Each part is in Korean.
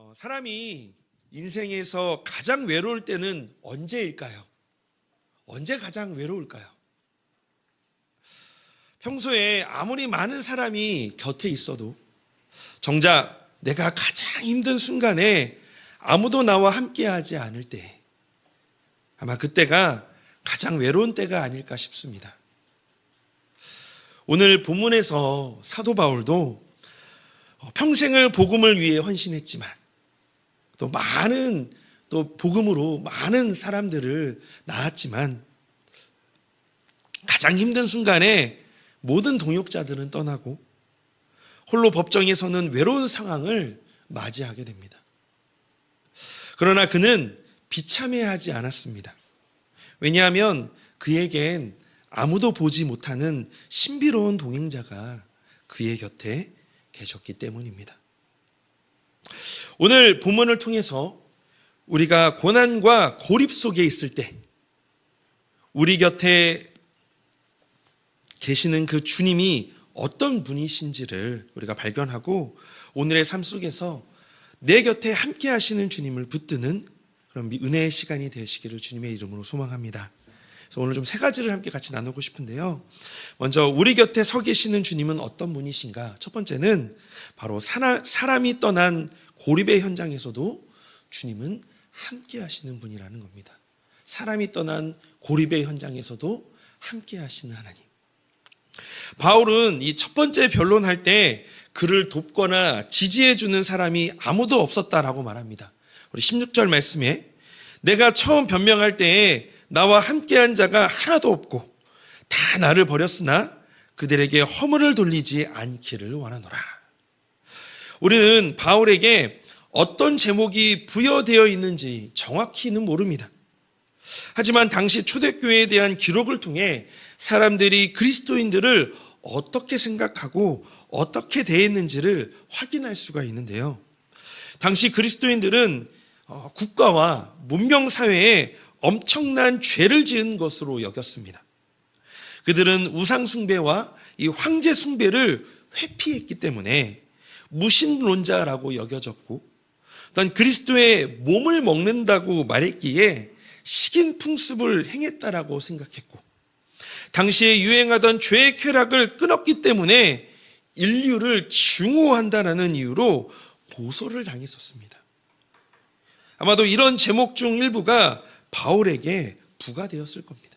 어, 사람이 인생에서 가장 외로울 때는 언제일까요? 언제 가장 외로울까요? 평소에 아무리 많은 사람이 곁에 있어도 정작 내가 가장 힘든 순간에 아무도 나와 함께하지 않을 때 아마 그때가 가장 외로운 때가 아닐까 싶습니다. 오늘 본문에서 사도 바울도 평생을 복음을 위해 헌신했지만 또 많은 또 복음으로 많은 사람들을 낳았지만 가장 힘든 순간에 모든 동역자들은 떠나고 홀로 법정에서는 외로운 상황을 맞이하게 됩니다. 그러나 그는 비참해하지 않았습니다. 왜냐하면 그에겐 아무도 보지 못하는 신비로운 동행자가 그의 곁에 계셨기 때문입니다. 오늘 본문을 통해서 우리가 고난과 고립 속에 있을 때 우리 곁에 계시는 그 주님이 어떤 분이신지를 우리가 발견하고 오늘의 삶 속에서 내 곁에 함께 하시는 주님을 붙드는 그런 은혜의 시간이 되시기를 주님의 이름으로 소망합니다. 그래서 오늘 좀 세 가지를 함께 같이 나누고 싶은데요. 먼저 우리 곁에 서 계시는 주님은 어떤 분이신가? 첫 번째는 바로 사람이 떠난 고립의 현장에서도 주님은 함께 하시는 분이라는 겁니다. 사람이 떠난 고립의 현장에서도 함께 하시는 하나님. 바울은 이 첫 번째 변론할 때 그를 돕거나 지지해 주는 사람이 아무도 없었다라고 말합니다. 우리 16절 말씀에 내가 처음 변명할 때에 나와 함께한 자가 하나도 없고 다 나를 버렸으나 그들에게 허물을 돌리지 않기를 원하노라. 우리는 바울에게 어떤 제목이 부여되어 있는지 정확히는 모릅니다. 하지만 당시 초대교회에 대한 기록을 통해 사람들이 그리스도인들을 어떻게 생각하고 어떻게 대했는지를 확인할 수가 있는데요. 당시 그리스도인들은 어, 국가와 문명 사회에 엄청난 죄를 지은 것으로 여겼습니다. 그들은 우상 숭배와 이 황제 숭배를 회피했기 때문에 무신론자라고 여겨졌고 또 그리스도의 몸을 먹는다고 말했기에 식인 풍습을 행했다라고 생각했고 당시에 유행하던 죄의 쾌락을 끊었기 때문에 인류를 증오한다라는 이유로 고소를 당했었습니다. 아마도 이런 제목 중 일부가 바울에게 부과되었을 겁니다.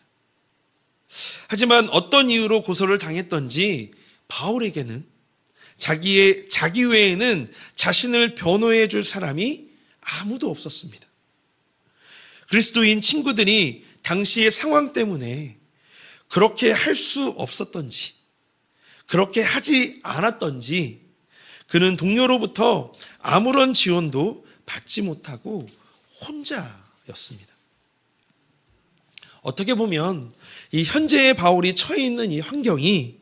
하지만 어떤 이유로 고소를 당했던지 바울에게는 자기의 자기 외에는 자신을 변호해 줄 사람이 아무도 없었습니다. 그리스도인 친구들이 당시의 상황 때문에 그렇게 할 수 없었던지, 그렇게 하지 않았던지, 그는 동료로부터 아무런 지원도 받지 못하고 혼자였습니다. 어떻게 보면 이 현재의 바울이 처해 있는 이 환경이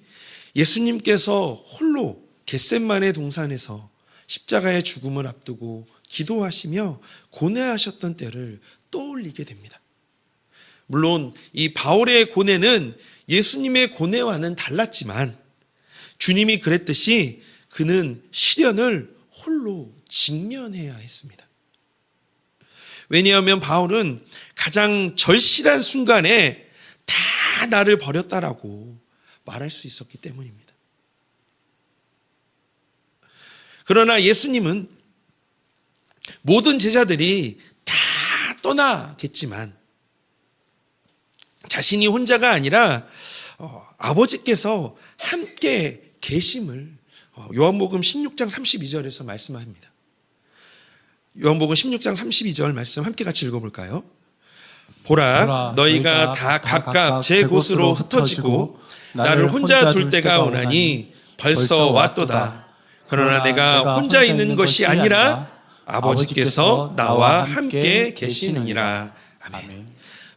예수님께서 홀로 겟셋만의 동산에서 십자가의 죽음을 앞두고 기도하시며 고뇌하셨던 때를 떠올리게 됩니다. 물론 이 바울의 고뇌는 예수님의 고뇌와는 달랐지만 주님이 그랬듯이 그는 시련을 홀로 직면해야 했습니다. 왜냐하면 바울은 가장 절실한 순간에 다 나를 버렸다라고 말할 수 있었기 때문입니다. 그러나 예수님은 모든 제자들이 다 떠나겠지만 자신이 혼자가 아니라 어, 아버지께서 함께 계심을 어, 요한복음 16장 32절에서 말씀합니다. 요한복음 16장 32절 말씀 함께 같이 읽어볼까요? 보라, 보라, 너희가 다 각각 제 곳으로 흩어지고 나를 혼자 둘 때가 오나니 벌써 왔도다. 그러나 내가 혼자 있는 것이 아니라 아버지께서 나와 함께 계시느니라. 아멘.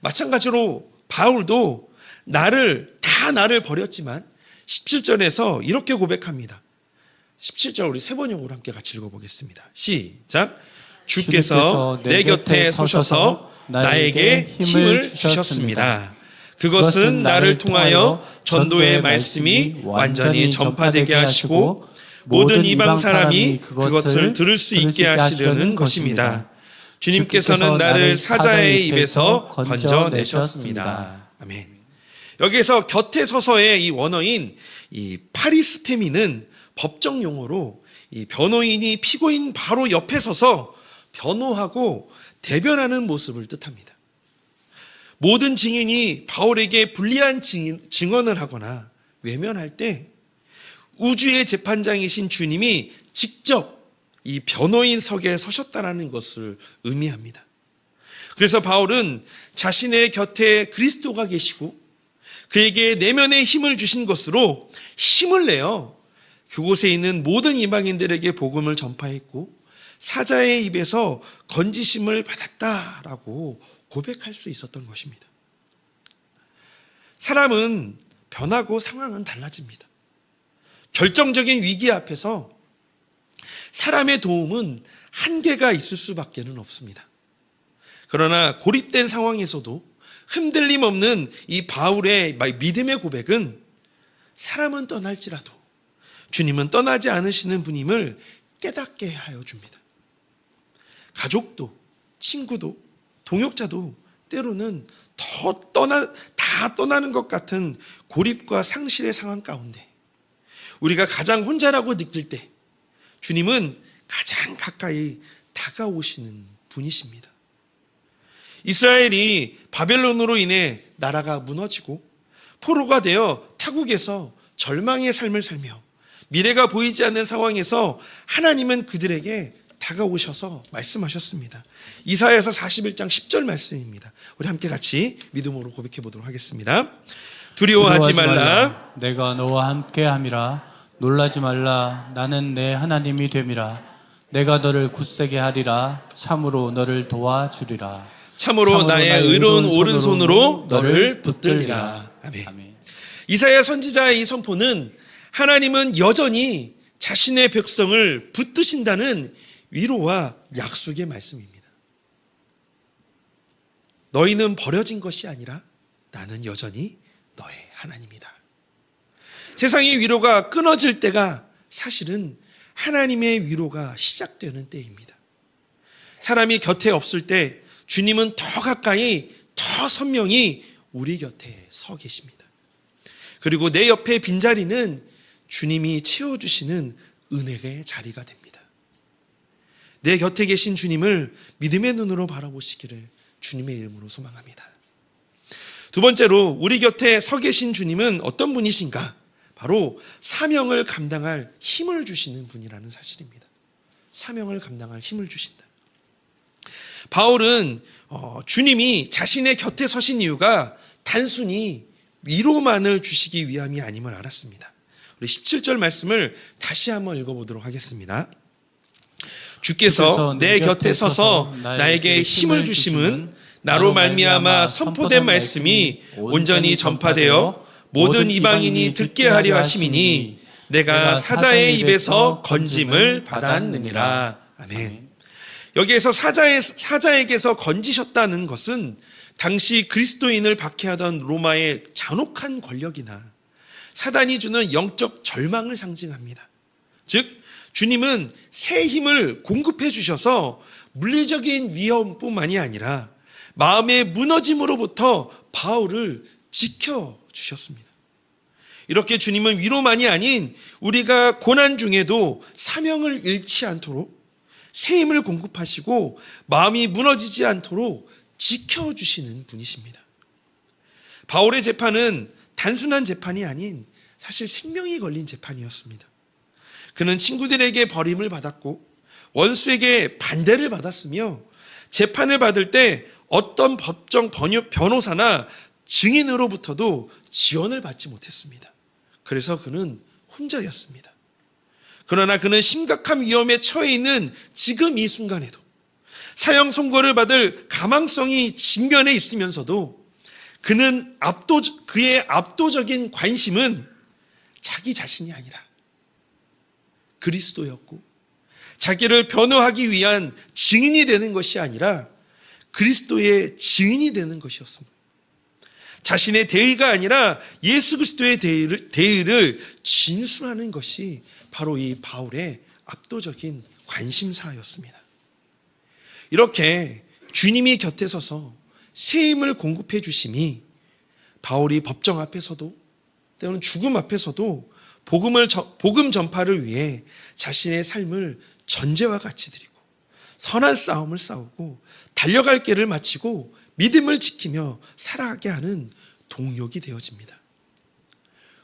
마찬가지로 바울도 나를 다 나를 버렸지만 17절에서 이렇게 고백합니다. 17절 우리 세 번역으로 함께 같이 읽어보겠습니다. 시작. 주께서 내 곁에 서셔서 나에게 힘을 주셨습니다. 그것은 나를 통하여 전도의 말씀이 완전히 전파되게 하시고 모든 이방 사람이 그것을 들을 수 있게 하시려는 것입니다. 주님께서는 나를 사자의 입에서 건져내셨습니다. 아멘. 여기에서 곁에 서서의 이 원어인 이 파리스테미는 법정 용어로 이 변호인이 피고인 바로 옆에 서서 변호하고 대변하는 모습을 뜻합니다. 모든 증인이 바울에게 불리한 증인, 증언을 하거나 외면할 때 우주의 재판장이신 주님이 직접 이 변호인석에 서셨다라는 것을 의미합니다. 그래서 바울은 자신의 곁에 그리스도가 계시고 그에게 내면의 힘을 주신 것으로 힘을 내어 그곳에 있는 모든 이방인들에게 복음을 전파했고 사자의 입에서 건지심을 받았다라고 고백할 수 있었던 것입니다. 사람은 변하고 상황은 달라집니다. 결정적인 위기 앞에서 사람의 도움은 한계가 있을 수밖에는 없습니다. 그러나 고립된 상황에서도 흔들림 없는 이 바울의 믿음의 고백은 사람은 떠날지라도 주님은 떠나지 않으시는 분임을 깨닫게 하여 줍니다. 가족도, 친구도, 동역자도 때로는 더 떠나, 다 떠나는 것 같은 고립과 상실의 상황 가운데 우리가 가장 혼자라고 느낄 때 주님은 가장 가까이 다가오시는 분이십니다. 이스라엘이 바벨론으로 인해 나라가 무너지고 포로가 되어 타국에서 절망의 삶을 살며 미래가 보이지 않는 상황에서 하나님은 그들에게 다가오셔서 말씀하셨습니다. 이사야서 41장 10절 말씀입니다. 우리 함께 같이 믿음으로 고백해 보도록 하겠습니다. 두려워하지 말라. 내가 너와 함께 함이라. 놀라지 말라. 나는 내 하나님이 됨이라. 내가 너를 굳세게 하리라. 참으로 너를 도와주리라. 참으로 나의 의로운 오른손으로 너를 붙들리라. 아멘. 아멘. 이사야 선지자의 이 선포는 하나님은 여전히 자신의 백성을 붙드신다는 위로와 약속의 말씀입니다. 너희는 버려진 것이 아니라 나는 여전히 너의 하나님이다. 세상의 위로가 끊어질 때가 사실은 하나님의 위로가 시작되는 때입니다. 사람이 곁에 없을 때 주님은 더 가까이, 더 선명히 우리 곁에 서 계십니다. 그리고 내 옆에 빈자리는 주님이 채워주시는 은혜의 자리가 됩니다. 내 곁에 계신 주님을 믿음의 눈으로 바라보시기를 주님의 이름으로 소망합니다. 두 번째로 우리 곁에 서 계신 주님은 어떤 분이신가? 바로 사명을 감당할 힘을 주시는 분이라는 사실입니다. 사명을 감당할 힘을 주신다. 바울은 어, 주님이 자신의 곁에 서신 이유가 단순히 위로만을 주시기 위함이 아님을 알았습니다. 우리 17절 말씀을 다시 한번 읽어보도록 하겠습니다. 주께서 내 곁에 서서 나에게 힘을 주심은 나로 말미암아 선포된 말씀이 온전히 전파되어 모든 이방인이 듣게 하려 하심이니 내가 사자의 입에서 건짐을 받았느니라. 아멘. 여기에서 사자의, 사자에게서 건지셨다는 것은 당시 그리스도인을 박해하던 로마의 잔혹한 권력이나 사단이 주는 영적 절망을 상징합니다. 즉, 주님은 새 힘을 공급해 주셔서 물리적인 위험뿐만이 아니라 마음의 무너짐으로부터 바울을 지켜 주셨습니다. 이렇게 주님은 위로만이 아닌 우리가 고난 중에도 사명을 잃지 않도록 새 힘을 공급하시고 마음이 무너지지 않도록 지켜 주시는 분이십니다. 바울의 재판은 단순한 재판이 아닌 사실 생명이 걸린 재판이었습니다. 그는 친구들에게 버림을 받았고 원수에게 반대를 받았으며 재판을 받을 때 어떤 법정 변호사나 증인으로부터도 지원을 받지 못했습니다. 그래서 그는 혼자였습니다. 그러나 그는 심각한 위험에 처해 있는 지금 이 순간에도 사형 선고를 받을 가망성이 직면해 있으면서도 그는 압도 그의 압도적인 관심은 자기 자신이 아니라 그리스도였고 자기를 변호하기 위한 증인이 되는 것이 아니라 그리스도의 증인이 되는 것이었습니다. 자신의 대의가 아니라 예수 그리스도의 대의를, 대의를 진술하는 것이 바로 이 바울의 압도적인 관심사였습니다. 이렇게 주님이 곁에 서서 새 힘을 공급해 주심이 바울이 법정 앞에서도 때로는 죽음 앞에서도 복음을 저- 복음 전파를 위해 자신의 삶을 전제와 같이 드리고 선한 싸움을 싸우고 달려갈 길을 마치고 믿음을 지키며 살아가게 하는 동력이 되어집니다.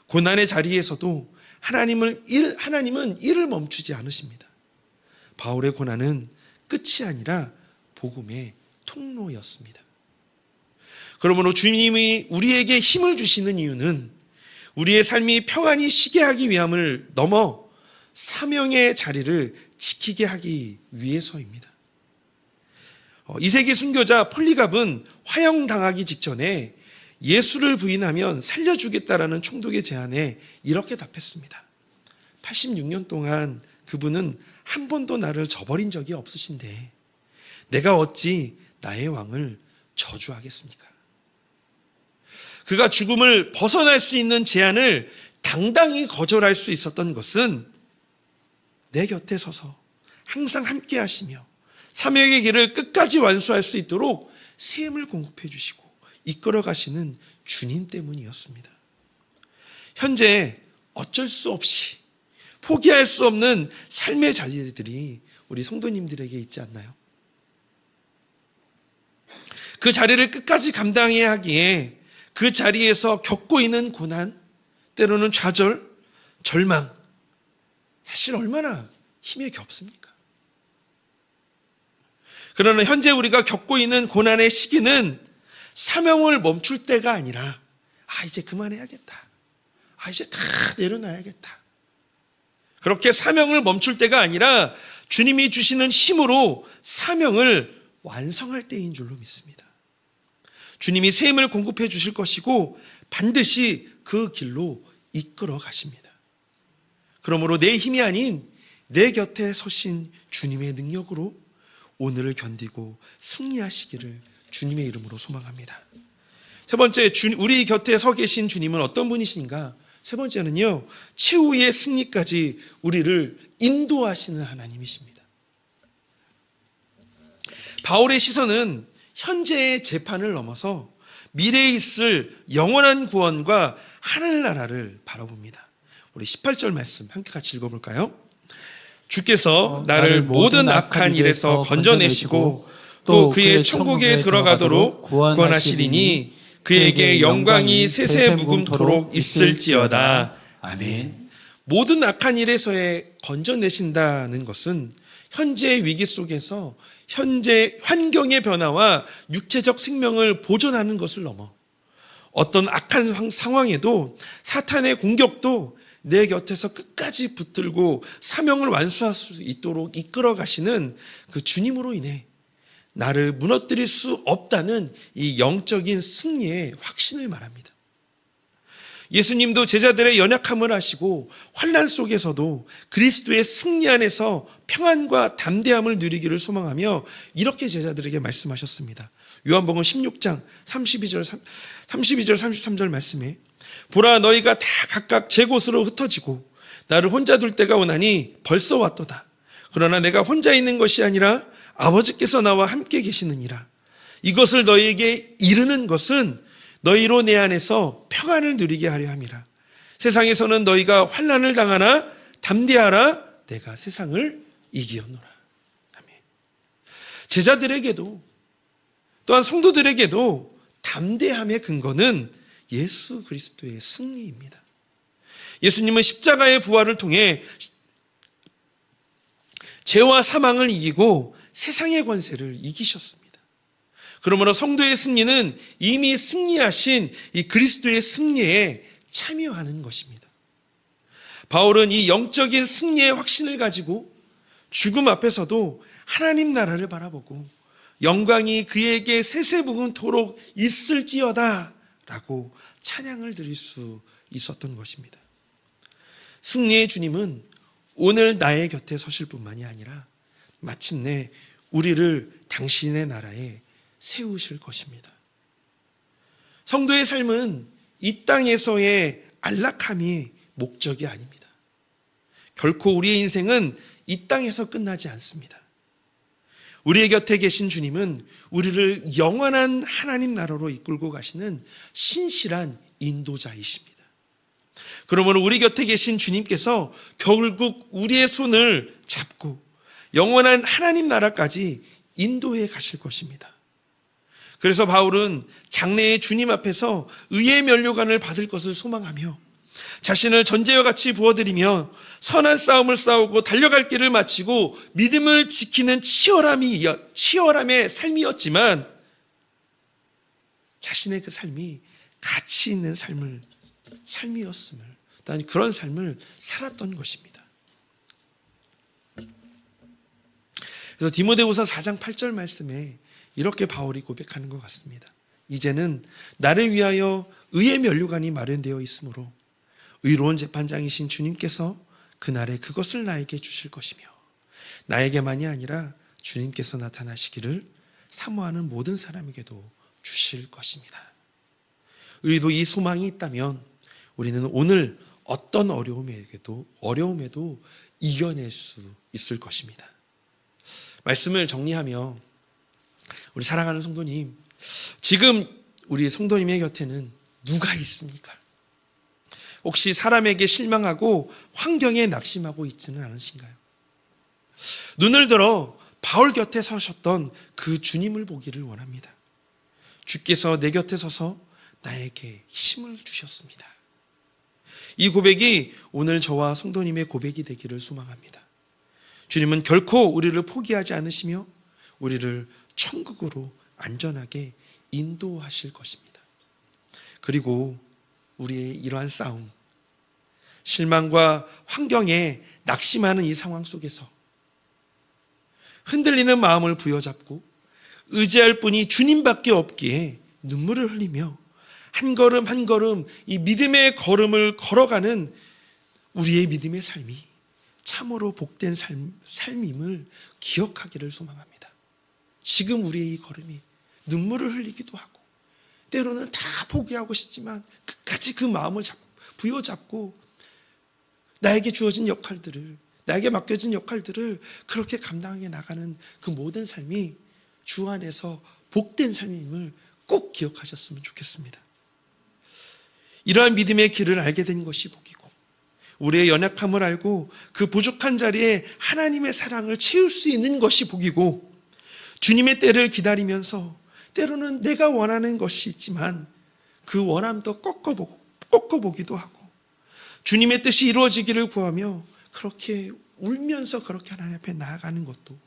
고난의 자리에서도 하나님을 일, 하나님은 일을 멈추지 않으십니다. 바울의 고난은 끝이 아니라 복음의 통로였습니다. 그러므로 주님이 우리에게 힘을 주시는 이유는 우리의 삶이 평안히 쉬게 하기 위함을 넘어 사명의 자리를 지키게 하기 위해서입니다. 어, 이세기 순교자 폴리갑은 화형당하기 직전에 예수를 부인하면 살려주겠다라는 총독의 제안에 이렇게 답했습니다. 86년 동안 그분은 한 번도 나를 저버린 적이 없으신데 내가 어찌 나의 왕을 저주하겠습니까? 그가 죽음을 벗어날 수 있는 제안을 당당히 거절할 수 있었던 것은 내 곁에 서서 항상 함께 하시며 사명의 길을 끝까지 완수할 수 있도록 샘을 공급해 주시고 이끌어 가시는 주님 때문이었습니다. 현재 어쩔 수 없이 포기할 수 없는 삶의 자리들이 우리 성도님들에게 있지 않나요? 그 자리를 끝까지 감당해야 하기에 그 자리에서 겪고 있는 고난, 때로는 좌절, 절망, 사실 얼마나 힘에 겹습니까? 그러나 현재 우리가 겪고 있는 고난의 시기는 사명을 멈출 때가 아니라, 아, 이제 그만해야겠다. 아, 이제 다 내려놔야겠다. 그렇게 사명을 멈출 때가 아니라 주님이 주시는 힘으로 사명을 완성할 때인 줄로 믿습니다. 주님이 새 힘을 공급해 주실 것이고 반드시 그 길로 이끌어 가십니다. 그러므로 내 힘이 아닌 내 곁에 서신 주님의 능력으로 오늘을 견디고 승리하시기를 주님의 이름으로 소망합니다. 세 번째, 주- 우리 곁에 서 계신 주님은 어떤 분이신가? 세 번째는요, 최후의 승리까지 우리를 인도하시는 하나님이십니다. 바울의 시선은 현재의 재판을 넘어서 미래에 있을 영원한 구원과 하늘나라를 바라봅니다. 우리 18절 말씀 함께 같이 읽어볼까요? 주께서 나를 모든 악한 일에서 건져내시고 또 그의 천국에 들어가도록 구원하시리니 그에게 영광이 세세 묵음토록 있을지어다. 아멘. 모든 악한 일에서의 건져내신다는 것은 현재의 위기 속에서 현재 환경의 변화와 육체적 생명을 보존하는 것을 넘어 어떤 악한 상- 상황에도 사탄의 공격도 내 곁에서 끝까지 붙들고 사명을 완수할 수 있도록 이끌어 가시는 그 주님으로 인해 나를 무너뜨릴 수 없다는 이 영적인 승리의 확신을 말합니다. 예수님도 제자들의 연약함을 아시고 환난 속에서도 그리스도의 승리 안에서 평안과 담대함을 누리기를 소망하며 이렇게 제자들에게 말씀하셨습니다. 요한복음 16장 32절 32절 33절 말씀에 보라 너희가 다 각각 제 곳으로 흩어지고 나를 혼자 둘 때가 오나니 벌써 왔도다. 그러나 내가 혼자 있는 것이 아니라 아버지께서 나와 함께 계시느니라. 이것을 너희에게 이르는 것은 너희로 내 안에서 평안을 누리게 하려 함이라. 세상에서는 너희가 환난을 당하나 담대하라. 내가 세상을 이기었노라. 아멘. 제자들에게도 또한 성도들에게도 담대함의 근거는 예수 그리스도의 승리입니다. 예수님은 십자가의 부활을 통해 죄와 사망을 이기고 세상의 권세를 이기셨습니다. 그러므로 성도의 승리는 이미 승리하신 이 그리스도의 승리에 참여하는 것입니다. 바울은 이 영적인 승리의 확신을 가지고 죽음 앞에서도 하나님 나라를 바라보고 영광이 그에게 세세무근토록 있을지어다 라고 찬양을 드릴 수 있었던 것입니다. 승리의 주님은 오늘 나의 곁에 서실 뿐만이 아니라 마침내 우리를 당신의 나라에 세우실 것입니다. 성도의 삶은 이 땅에서의 안락함이 목적이 아닙니다. 결코 우리의 인생은 이 땅에서 끝나지 않습니다. 우리의 곁에 계신 주님은 우리를 영원한 하나님 나라로 이끌고 가시는 신실한 인도자이십니다. 그러므로 우리 곁에 계신 주님께서 결국 우리의 손을 잡고 영원한 하나님 나라까지 인도해 가실 것입니다. 그래서 바울은 장래의 주님 앞에서 의의 면류관을 받을 것을 소망하며 자신을 전제와 같이 부어드리며 선한 싸움을 싸우고 달려갈 길을 마치고 믿음을 지키는 치열함이 치열함의 삶이었지만 자신의 그 삶이 가치 있는 삶을 삶이었음을 또한 그런 삶을 살았던 것입니다. 그래서 디모데후서 4장 8절 말씀에 이렇게 바울이 고백하는 것 같습니다. 이제는 나를 위하여 의의 면류관이 마련되어 있으므로 의로운 재판장이신 주님께서 그날에 그것을 나에게 주실 것이며 나에게만이 아니라 주님께서 나타나시기를 사모하는 모든 사람에게도 주실 것입니다. 우리도 이 소망이 있다면 우리는 오늘 어떤 어려움에게도 어려움에도 이겨낼 수 있을 것입니다. 말씀을 정리하며 우리 사랑하는 성도님, 지금 우리 성도님의 곁에는 누가 있습니까? 혹시 사람에게 실망하고 환경에 낙심하고 있지는 않으신가요? 눈을 들어 바울 곁에 서셨던 그 주님을 보기를 원합니다. 주께서 내 곁에 서서 나에게 힘을 주셨습니다. 이 고백이 오늘 저와 성도님의 고백이 되기를 소망합니다. 주님은 결코 우리를 포기하지 않으시며 우리를 천국으로 안전하게 인도하실 것입니다. 그리고 우리의 이러한 싸움, 실망과 환경에 낙심하는 이 상황 속에서 흔들리는 마음을 부여잡고 의지할 분이 주님밖에 없기에 눈물을 흘리며 한 걸음 한 걸음 이 믿음의 걸음을 걸어가는 우리의 믿음의 삶이 참으로 복된 삶, 삶임을 기억하기를 소망합니다. 지금 우리의 이 걸음이 눈물을 흘리기도 하고 때로는 다 포기하고 싶지만 끝까지 그 마음을 잡, 부여잡고 나에게 주어진 역할들을 나에게 맡겨진 역할들을 그렇게 감당해 나가는 그 모든 삶이 주 안에서 복된 삶임을 꼭 기억하셨으면 좋겠습니다. 이러한 믿음의 길을 알게 된 것이 복이고 우리의 연약함을 알고 그 부족한 자리에 하나님의 사랑을 채울 수 있는 것이 복이고 주님의 때를 기다리면서 때로는 내가 원하는 것이 있지만 그 원함도 꺾어보고 꺾어보기도 하고 주님의 뜻이 이루어지기를 구하며 그렇게 울면서 그렇게 하나님 앞에 나아가는 것도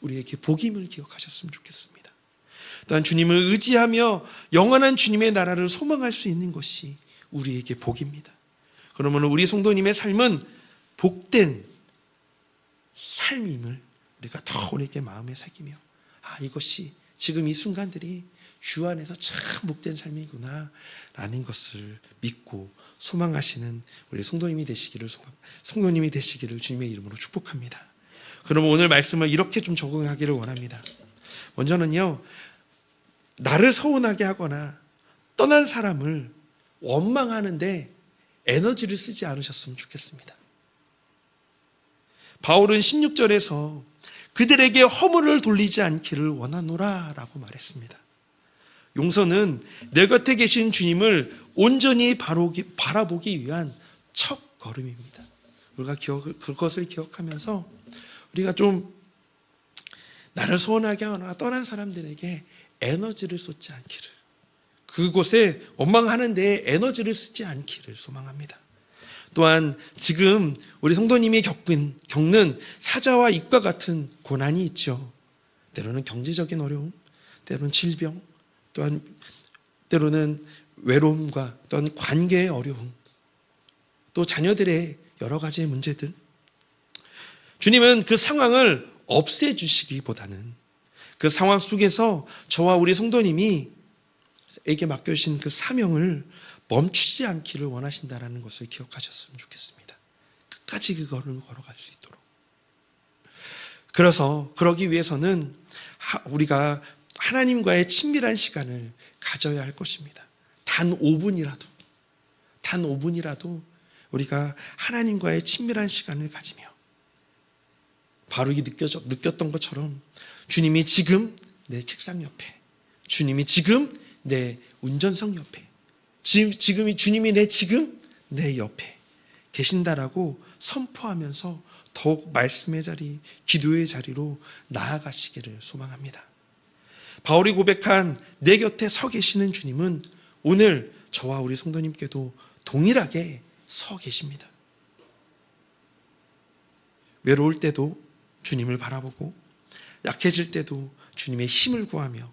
우리에게 복임을 기억하셨으면 좋겠습니다. 또한 주님을 의지하며 영원한 주님의 나라를 소망할 수 있는 것이 우리에게 복입니다. 그러면 우리 성도님의 삶은 복된 삶임을 우리가 더 우리에게 마음에 새기며 아 이것이 지금 이 순간들이 주 안에서 참 복된 삶이구나 라는 것을 믿고 소망하시는 우리 성도님이 되시기를 성도님이 되시기를 주님의 이름으로 축복합니다. 그러면 오늘 말씀을 이렇게 좀 적응하기를 원합니다. 먼저는요. 나를 서운하게 하거나 떠난 사람을 원망하는데 에너지를 쓰지 않으셨으면 좋겠습니다. 바울은 16절에서 그들에게 허물을 돌리지 않기를 원하노라 라고 말했습니다. 용서는 내 곁에 계신 주님을 온전히 바라보기 위한 첫 걸음입니다. 우리가 기억, 그것을 기억하면서 우리가 좀 나를 소원하게 하거나 떠난 사람들에게 에너지를 쏟지 않기를 그곳에 원망하는 데에 에너지를 쓰지 않기를 소망합니다. 또한 지금 우리 성도님이 겪은, 겪는 사자와 입과 같은 고난이 있죠. 때로는 경제적인 어려움, 때로는 질병, 또한 때로는 외로움과 또한 관계의 어려움, 또 자녀들의 여러 가지의 문제들. 주님은 그 상황을 없애주시기보다는 그 상황 속에서 저와 우리 성도님이 에게 맡겨주신 그 사명을 멈추지 않기를 원하신다라는 것을 기억하셨으면 좋겠습니다. 끝까지 그 걸음을 걸어갈 수 있도록. 그래서 그러기 위해서는 우리가 하나님과의 친밀한 시간을 가져야 할 것입니다. 단 5분이라도 단 5분이라도 우리가 하나님과의 친밀한 시간을 가지며 바로 이 느껴져 느꼈던 것처럼 주님이 지금 내 책상 옆에 주님이 지금 내 운전석 옆에 지금 지금이 주님이 내 지금 내 옆에 계신다라고 선포하면서 더욱 말씀의 자리, 기도의 자리로 나아가시기를 소망합니다. 바울이 고백한 내 곁에 서 계시는 주님은 오늘 저와 우리 성도님께도 동일하게 서 계십니다. 외로울 때도 주님을 바라보고 약해질 때도 주님의 힘을 구하며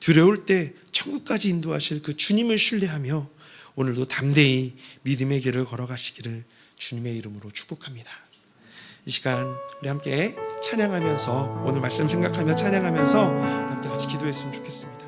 두려울 때 천국까지 인도하실 그 주님을 신뢰하며 오늘도 담대히 믿음의 길을 걸어가시기를 주님의 이름으로 축복합니다. 이 시간 우리 함께 찬양하면서 오늘 말씀 생각하며 찬양하면서 함께 같이 기도했으면 좋겠습니다.